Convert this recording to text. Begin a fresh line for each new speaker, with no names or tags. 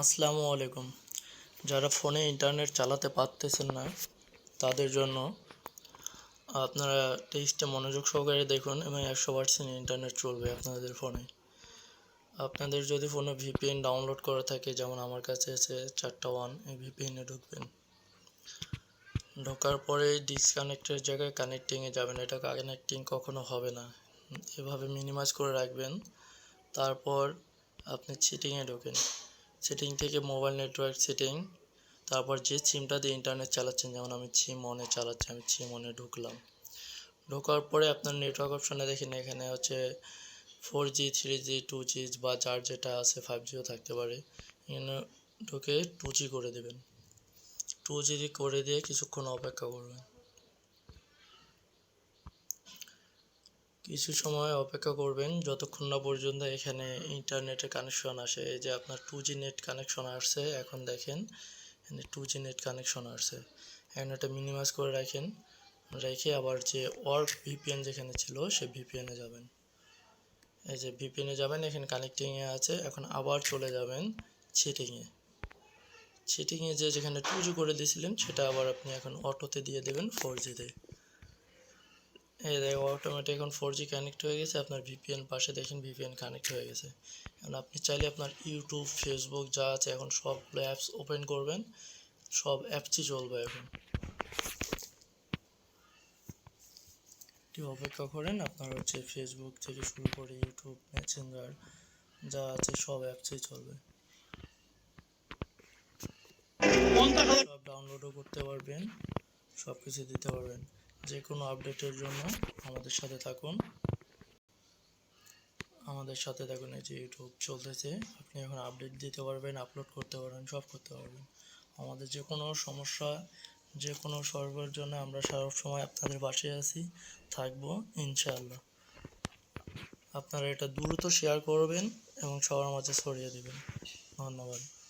আসসালামু আলাইকুম। যারা ফোনে ইন্টারনেট চালাতে পারতেছেন না, তাদের জন্য আপনারা টেক্সটে মনোযোগ সহকারে দেখুন এবং একশো পার্সেন্ট ইন্টারনেট চলবে আপনাদের ফোনে। আপনাদের যদি ফোনে ভিপিএন ডাউনলোড করা থাকে, যেমন আমার কাছে আছে চারটা ওয়ান, এই ভিপিএনে ঢুকবেন। ঢোকার পরে ডিসকানেক্টের জায়গায় কানেক্টিংয়ে যাবেন। এটা কানেক্টিং কখনো হবে না। এভাবে মিনিমাইজ করে রাখবেন। তারপর আপনি চিটিংয়ে ঢোকেন। সেটিং থেকে মোবাইল নেটওয়ার্ক সেটিং তারপর যে সিমটা দিয়ে ইন্টারনেট চালাচ্ছেন, যেমন আমি সিম অনে চালাচ্ছি, আমি সিম অনে ঢুকলাম। ঢোকার পরে আপনার নেটওয়ার্ক অপশনে দেখেন, এখানে হচ্ছে four G three G two G বা যার যেটা আছে ফাইভ জিও থাকতে পারে। এখানে ঢুকে টু জি করে দেবেন। টু জি করে দিয়ে কিছুক্ষণ অপেক্ষা করবেন। কিছু সময় অপেক্ষা করবেন, যতক্ষণ না পর্যন্ত এখানে ইন্টারনেটের কানেকশন আসে। এই যে আপনার টু জি নেট কানেকশন আসছে, এখন দেখেন, এখানে টু জি নেট কানেকশন আসছে। এখন এটা মিনিমাইজ করে রাখেন, রেখে আবার যে ওয়ার্ক ভিপিএন যেখানে ছিল, সে ভিপিএনে যাবেন। এই যে ভিপিএনে যাবেন, এখানে কানেক্টিংয়ে আছে, এখন আবার চলে যাবেন ছিটিংয়ে ছিটিংয়ে যে যেখানে টু জি করে দিয়েছিলেন, সেটা আবার আপনি এখন অটোতে দিয়ে দেবেন ফোর জিতে এই দেখো অটোমেটিক এখন ফোর জি কানেক্ট হয়ে গেছে। আপনার ভিপিএন পাশে দেখেন ভিপিএন কানেক্ট হয়ে গেছে। এখন আপনি চাইলে আপনার ইউটিউব ফেসবুক যা আছে এখন সবগুলো অ্যাপস ওপেন করবেন। সব অ্যাপসই চলবে এখন। একটু অপেক্ষা করেন আপনার হচ্ছে ফেসবুক থেকে শুরু করে ইউটিউব মেসেঞ্জার যা আছে সব অ্যাপসই চলবে। সব ডাউনলোডও করতে পারবেন সব কিছু দিতে পারবেন। যে কোনো আপডেটের জন্য আমাদের সাথে থাকুন। আমাদের সাথে থাকুন, এই যে ইউটিউব চলতেছে। আপনি এখন আপডেট দিতে পারবেন আপলোড করতে পারবেন, সব করতে পারবেন। আমাদের যে কোনো সমস্যা, যে কোনো সর্বের জন্য আমরা সব সময় আপনাদের পাশে আছি, থাকব, ইনশাআল্লাহ। আপনারা এটা দ্রুত শেয়ার করবেন এবং সবার মাঝে ছড়িয়ে দেবেন। ধন্যবাদ।